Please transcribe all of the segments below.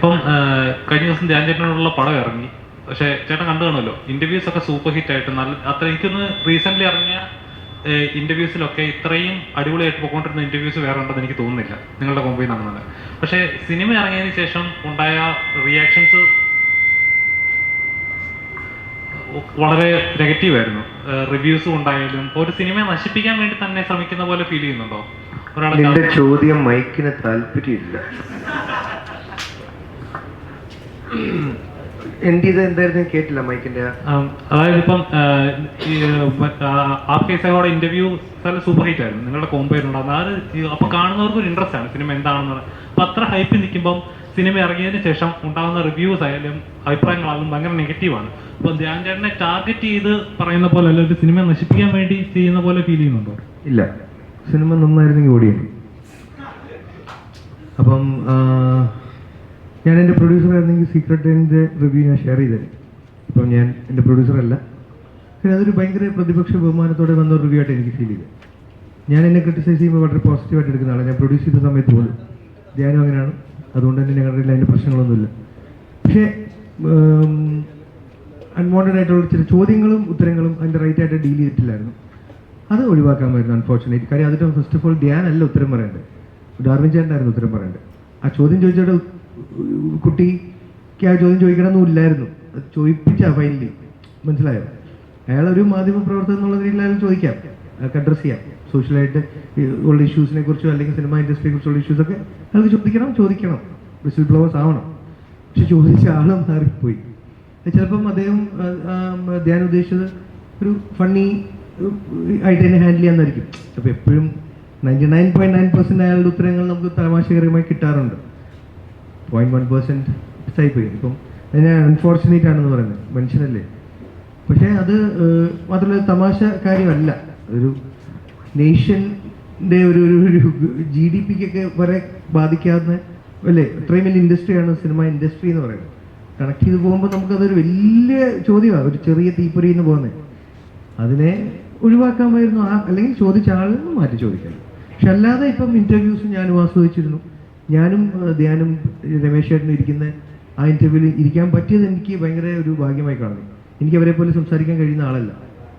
ഇപ്പം കഴിഞ്ഞ ദിവസം ധ്യാൻ ചേട്ടനോടുള്ള പടം ഇറങ്ങി. പക്ഷെ ചേട്ടൻ കണ്ടു കാണുമല്ലോ. ഇന്റർവ്യൂസ് ഒക്കെ സൂപ്പർ ഹിറ്റ് ആയിട്ട് നല്ല അത്ര എനിക്കൊന്ന് റീസെന്റ് ഇറങ്ങിയ ഇന്റർവ്യൂസിലൊക്കെ ഇത്രയും അടിപൊളിയായിട്ട് പോയിക്കൊണ്ടിരുന്ന ഇന്റർവ്യൂസ് വേറെ ഉണ്ടെന്ന് എനിക്ക് തോന്നുന്നില്ല. നിങ്ങളുടെ കൊമ്പിൽ നടന്നത് പക്ഷേ സിനിമ ഇറങ്ങിയതിന് ശേഷം ഉണ്ടായ റിയാക്ഷൻസ് വളരെ നെഗറ്റീവ് ആയിരുന്നു. റിവ്യൂസും ഉണ്ടായാലും ഒരു സിനിമയെ നശിപ്പിക്കാൻ വേണ്ടി തന്നെ ശ്രമിക്കുന്ന പോലെ ഫീൽ ചെയ്യുന്നുണ്ടോ? ഒരാളെ ചോദ്യം മൈക്കിന് താല്പര്യമില്ല. ഇത് എന്തായിരുന്നു? കേട്ടില്ല മൈക്കിന്റെ. അതായത് ഇപ്പം ഇന്റർവ്യൂ നല്ല സൂപ്പർ ഹിറ്റ് ആയിരുന്നു. നിങ്ങളുടെ കോമ്പ് ഉണ്ടാകുന്നത് അത് അപ്പൊ കാണുന്നവർക്ക് ഒരു ഇൻട്രസ്റ്റ് ആണ് സിനിമ എന്താണെന്ന് പറയുന്നത് അപ്പൊ അത്ര ഹൈപ്പിൽ നിൽക്കുമ്പോൾ സിനിമ ഇറങ്ങിയതിന് ശേഷം ഉണ്ടാകുന്ന റിവ്യൂസ് ആയാലും അഭിപ്രായങ്ങളായാലും ഭയങ്കര നെഗറ്റീവാണ് അപ്പൊ ധ്യാൻ ചേട്ടനെ ടാർഗറ്റ് ചെയ്ത് പറയുന്ന പോലെ അല്ല ഒരു സിനിമ നശിപ്പിക്കാൻ വേണ്ടി ചെയ്യുന്ന പോലെ ഫീൽ ചെയ്യുന്നുണ്ടോ? ഇല്ല. സിനിമ നന്നായിരുന്നെങ്കിൽ ഓടിയാണ് അപ്പം ഞാൻ എന്റെ പ്രൊഡ്യൂസർ ആയിരുന്നെങ്കിൽ സീക്രട്ട് എന്റെ റിവ്യൂ ഞാൻ ഷെയർ ചെയ്തത് ഇപ്പം ഞാൻ എന്റെ പ്രൊഡ്യൂസർ അല്ല. പക്ഷേ അതൊരു ഭയങ്കര പ്രതിപക്ഷ ബഹുമാനത്തോടെ വന്ന ഒരു റിവ്യൂ ആയിട്ട് എനിക്ക് ഫീൽ ചെയ്തത് ഞാൻ എന്നെ ക്രിട്ടിസൈസ് ചെയ്യുമ്പോൾ വളരെ പോസിറ്റീവായിട്ട് എടുക്കുന്ന ആളാണ് ഞാൻ പ്രൊഡ്യൂസ് ചെയ്ത സമയത്ത് പോലും ധ്യാനം അങ്ങനെയാണ്. അതുകൊണ്ട് തന്നെ ഞങ്ങളുടെ അതിന്റെ പ്രശ്നങ്ങളൊന്നുമില്ല. പക്ഷേ അൺവാണ്ടഡ് ആയിട്ടുള്ള ചില ചോദ്യങ്ങളും ഉത്തരങ്ങളും അതിന്റെ റൈറ്റ് ആയിട്ട് ഡീൽ ചെയ്തിട്ടില്ലായിരുന്നു. അത് ഒഴിവാക്കാമായിരുന്നു അൺഫോർച്ചുനേറ്റ് കാര്യം. അതിന്റെ ഫസ്റ്റ് ഓഫ് ഓൾ ധ്യാൻ അല്ല ഉത്തരം പറയേണ്ടത്. ഡാർവിൻ ചേട്ടനായിരുന്നു ഉത്തരം പറയേണ്ടത്. ആ ചോദ്യം ചോദിച്ചിട്ട് കുട്ടിക്ക് ആ ചോദ്യം ചോദിക്കണമെന്നും ഇല്ലായിരുന്നു ചോദിപ്പിച്ച ഫൈനലി മനസ്സിലായോ? അയാൾ ഒരു മാധ്യമ പ്രവർത്തകൻ എന്നുള്ള രീതിയിൽ അയാൾ ചോദിക്കാം അഡ്രസ് ചെയ്യാം. സോഷ്യലായിട്ട് ഉള്ള ഇഷ്യൂസിനെ കുറിച്ചോ അല്ലെങ്കിൽ സിനിമ ഇൻഡസ്ട്രിയെ കുറിച്ചുള്ള ഇഷ്യൂസൊക്കെ അയാൾക്ക് ചോദിക്കണം ചോദിക്കണം. വിസിൽ ബ്ലോവേഴ്സ് ആവണം. പക്ഷെ ചോദിച്ച ആളെ മാറിപ്പോയി. ചിലപ്പം അദ്ദേഹം ധ്യാൻ ഉദ്ദേശിച്ചത് ഒരു ഫണ്ണി ആയിട്ട് തന്നെ ഹാൻഡിൽ ചെയ്യാമെന്നായിരിക്കും അപ്പോൾ എപ്പോഴും ninety nine point nine percent അയാളുടെ ഉത്തരങ്ങൾ നമുക്ക് തമാശകരമായി കിട്ടാറുണ്ട്. പോയിന്റ് വൺ പെർസെന്റ് മിസ്സായിപ്പോയി ഇപ്പം അതിനെ അൺഫോർച്ചുനേറ്റ് ആണെന്ന് പറയുന്നത്. മനുഷ്യനല്ലേ? പക്ഷേ അത് മാത്രമല്ല തമാശ കാര്യമല്ല. ഒരു നേഷന്റെ ഒരു ഒരു ഒരു ജി ഡി പിക്കൊക്കെ വരെ ബാധിക്കാവുന്ന അല്ലേ? ഇത്രയും വലിയ ഇൻഡസ്ട്രിയാണ് സിനിമ ഇൻഡസ്ട്രി എന്ന് പറയുന്നത്. കണക്ട് ചെയ്ത് പോകുമ്പോൾ നമുക്കതൊരു വലിയ ചോദ്യമാണ്. ഒരു ചെറിയ തീപ്പൊരിയിൽ നിന്ന് പോകുന്നത്. അതിനെ ഒഴിവാക്കാമായിരുന്നു ആ അല്ലെങ്കിൽ ചോദിച്ച ആളിൽ നിന്ന് മാറ്റി ചോദിക്കാം പക്ഷെ അല്ലാതെ ഇപ്പം ഇന്റർവ്യൂസ് ഞാനും ആസ്വദിച്ചിരുന്നു. ഞാനും ധ്യാനും രമേശ് ചേട്ടനും ഇരിക്കുന്ന ആ ഇന്റർവ്യൂവിൽ ഇരിക്കാൻ പറ്റിയത് എനിക്ക് ഭയങ്കര ഒരു ഭാഗ്യമായി കാണുന്നു. എനിക്ക് അവരെ പോലെ സംസാരിക്കാൻ കഴിയുന്ന ആളല്ല.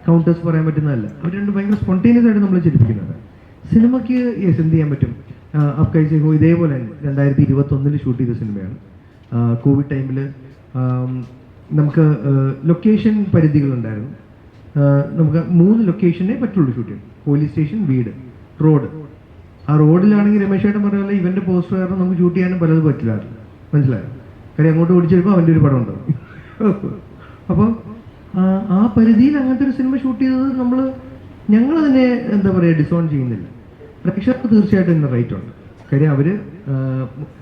കൗണ്ടേഴ്സ് പറയാൻ പറ്റുന്നതല്ല. അവർ രണ്ട് ഭയങ്കര സ്പോണ്ടേനിയസ് ആയിട്ട് നമ്മൾ ചിരിപ്പിക്കുന്നത് സിനിമയ്ക്ക് യെസ് എന്ത് ചെയ്യാൻ പറ്റും? അപ് കഴിച്ച് ഹോ ഇതേപോലെ തന്നെ. രണ്ടായിരത്തി ഇരുപത്തൊന്നിൽ ഷൂട്ട് ചെയ്ത സിനിമയാണ്. കോവിഡ് ടൈമിൽ നമുക്ക് ലൊക്കേഷൻ പരിധികളുണ്ടായിരുന്നു. നമുക്ക് മൂന്ന് ലൊക്കേഷനെ പറ്റുള്ളൂ ഷൂട്ട് ചെയ്യാൻ. പോലീസ് സ്റ്റേഷൻ വീട് റോഡ് ആ റോഡിലാണെങ്കിൽ രമേശ് ചേട്ടൻ പറഞ്ഞ പോലെ ഇവന്റെ പോസ്റ്റർ കാരണം നമുക്ക് ഷൂട്ട് ചെയ്യാനും പലതും പറ്റില്ല മനസ്സിലായോ? കാര്യം അങ്ങോട്ട് ഓടിച്ചു വരുമ്പോൾ അവന്റെ ഒരു പടം ഉണ്ടാവും. അപ്പോൾ ആ പരിധിയിൽ അങ്ങനത്തെ ഒരു സിനിമ ഷൂട്ട് ചെയ്തത് നമ്മൾ ഞങ്ങൾ അതിനെ എന്താ പറയുക ഡിസോൺ ചെയ്യുന്നില്ല. പ്രേക്ഷകർക്ക് തീർച്ചയായിട്ടും ഇതിന് റൈറ്റ് ഉണ്ട്. കാര്യം അവർ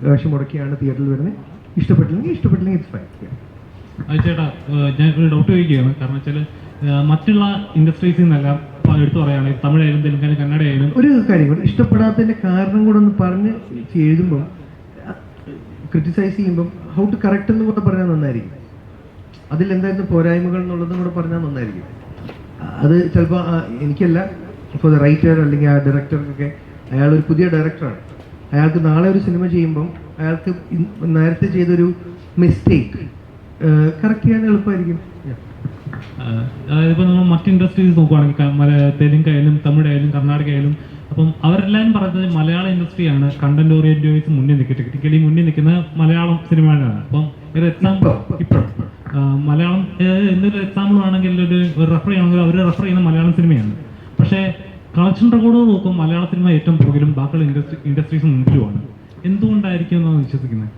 വേഷം മുടക്കിയാണ് തിയേറ്ററിൽ വരുന്നത്. ഇഷ്ടപ്പെട്ടില്ലെങ്കിൽ ഇഷ്ടപ്പെട്ടില്ലെങ്കിൽ ഇറ്റ്സ് ഫൈൻ ചേട്ടാ ഞാൻ ഒരു ഡൗട്ട് ചോദിക്കുകയാണ്. കാരണം വെച്ചാൽ മറ്റുള്ള ഇൻഡസ്ട്രീസിൽ നിന്നെല്ലാം എടുത്തു പറയുകയാണെങ്കിൽ തമിഴായാലും തെലുങ്കാനും കന്നഡയായാലും ഒരു കാര്യം കൂടെ ഇഷ്ടപ്പെടാത്തതിന്റെ കാരണം കൂടെ ഒന്ന് പറഞ്ഞ് എഴുതുമ്പം ക്രിറ്റിസൈസ് ചെയ്യുമ്പോൾ ഹൗ ടു കറക്റ്റ് എന്ന് കൂടെ പറഞ്ഞാൽ നന്നായിരിക്കും. അതിൽ എന്തായിരുന്നു പോരായ്മകൾ എന്നുള്ളതും കൂടെ പറഞ്ഞാൽ നന്നായിരിക്കും. അത് ചിലപ്പോൾ എനിക്കല്ല ഇപ്പോൾ റൈറ്റർ അല്ലെങ്കിൽ ആ ഡയറക്ടർക്കൊക്കെ അയാൾ ഒരു പുതിയ ഡയറക്ടറാണ് അയാൾക്ക് നാളെ ഒരു സിനിമ ചെയ്യുമ്പം അയാൾക്ക് നേരത്തെ ചെയ്തൊരു മിസ്റ്റേക്ക് കറക്റ്റ് ചെയ്യാൻ എളുപ്പമായിരിക്കും. അതായത് നമ്മൾ മറ്റ് ഇൻഡസ്ട്രീസ് നോക്കുവാണെങ്കിൽ തെലുങ്കായാലും തമിഴായാലും കർണാടകയായാലും അപ്പം അവരെല്ലാവരും പറയുന്നത് മലയാള ഇൻഡസ്ട്രിയാണ് കണ്ടന്റ് ഓറിയന്റഡ് വൈസ് മുന്നിൽ നിൽക്കുന്നത്. ടെക്നിക്കലി മുന്നിൽ നിൽക്കുന്ന മലയാളം സിനിമയാണ് അപ്പം ഒരു എക്സാമ്പിൾ ഇപ്പം മലയാളം എന്തൊരു എക്സാമ്പിൾ ആണെങ്കിൽ ഒരു റെഫർ ചെയ്യണമെങ്കിൽ അവർ റെഫർ ചെയ്യുന്ന മലയാളം സിനിമയാണ്. പക്ഷേ കളക്ഷൻ റെക്കോർഡ് നോക്കും മലയാള സിനിമ ഏറ്റവും പുറകിലും ബാക്കിയുള്ള ഇൻഡസ്ട്രി ഇൻഡസ്ട്രീസ് മുമ്പിലുമാണ് എന്തുകൊണ്ടായിരിക്കും എന്നാണ് വിശ്വസിക്കുന്നത്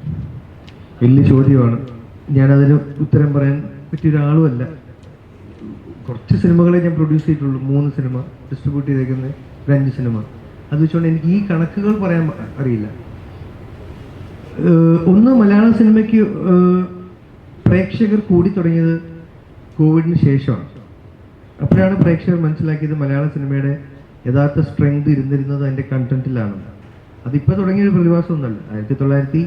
വലിയ ചോദ്യമാണ്. ഞാനതിന് ഉത്തരം പറയാൻ പറ്റിയ ഒരാളുമല്ല. കുറച്ച് സിനിമകളെ ഞാൻ പ്രൊഡ്യൂസ് ചെയ്തിട്ടുള്ളൂ. മൂന്ന് സിനിമ ഡിസ്ട്രിബ്യൂട്ട് ചെയ്തേക്കുന്ന അഞ്ച് സിനിമ. അത് വെച്ചുകൊണ്ട് എനിക്ക് ഈ കണക്കുകൾ പറയാൻ അറിയില്ല. ഒന്ന് മലയാള സിനിമയ്ക്ക് പ്രേക്ഷകർ കൂടി തുടങ്ങിയത് കോവിഡിന് ശേഷമാണ്. അപ്പോഴാണ് പ്രേക്ഷകർ മനസ്സിലാക്കിയത് മലയാള സിനിമയുടെ യഥാർത്ഥ സ്ട്രെങ്ത് ഇരുന്നിരുന്നത് അതിന്റെ കണ്ടന്റിലാണ് അതിപ്പോൾ തുടങ്ങിയ ഒരു പ്രതിഭാസമൊന്നുമല്ല ആയിരത്തി തൊള്ളായിരത്തി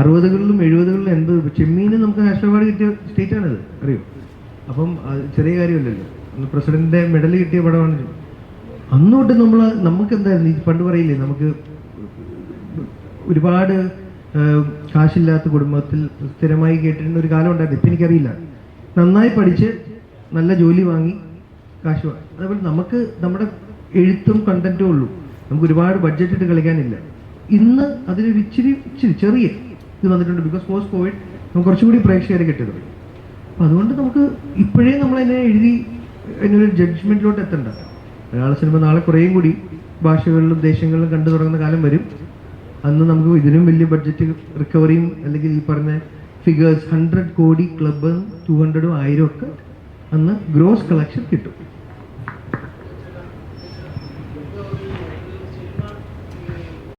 അറുപതുകളിലും എഴുപതുകളിലും എൺപത് ചെമ്മീന് നമുക്ക് നാഷണൽ അവാർഡ് കിട്ടിയ സ്റ്റേറ്റാണിത് അറിയോ? അപ്പം ചെറിയ കാര്യമല്ലല്ലോ. പ്രസിഡന്റിന്റെ മെഡൽ കിട്ടിയ പടമാണ് അന്നോട്ട് നമ്മൾ നമുക്ക് എന്തായിരുന്നു പണ്ട് പറയില്ലേ നമുക്ക് ഒരുപാട് കാശില്ലാത്ത കുടുംബത്തിൽ സ്ഥിരമായി കേട്ടിരുന്ന ഒരു കാലം ഉണ്ടായിരുന്നു. ഇപ്പം എനിക്കറിയില്ല. നന്നായി പഠിച്ച് നല്ല ജോലി വാങ്ങി കാശ് വാങ്ങി അതേപോലെ നമുക്ക് നമ്മുടെ എഴുത്തും കണ്ടന്റും ഉള്ളൂ. നമുക്ക് ഒരുപാട് ബഡ്ജറ്റ് ഇട്ട് കളിക്കാനില്ല. ഇന്ന് അതിനൊരു ഇച്ചിരി ഇച്ചിരി ചെറിയ ഇത് വന്നിട്ടുണ്ട്. ബിക്കോസ് പോസ്റ്റ് കോവിഡ് നമുക്ക് കുറച്ചുകൂടി പ്രേക്ഷകരെ കിട്ടി തുടങ്ങി അപ്പം അതുകൊണ്ട് നമുക്ക് ഇപ്പോഴേ നമ്മൾ അതിനെ എഴുതി അതിനൊരു ജഡ്ജ്മെന്റിലോട്ട് എത്തണ്ട. മലയാള സിനിമ നാളെ കുറേയും കൂടി ഭാഷകളിലും ദേശങ്ങളിലും കണ്ടു തുടങ്ങുന്ന കാലം വരും. അന്ന് നമുക്ക് ഇതിനും വലിയ ബഡ്ജറ്റ് റിക്കവറിയും അല്ലെങ്കിൽ ഈ പറഞ്ഞ figures hundred crore club two ഹൺഡ്രഡും ആയിരം ഒക്കെ അന്ന് ഗ്രോസ് കളക്ഷൻ കിട്ടും.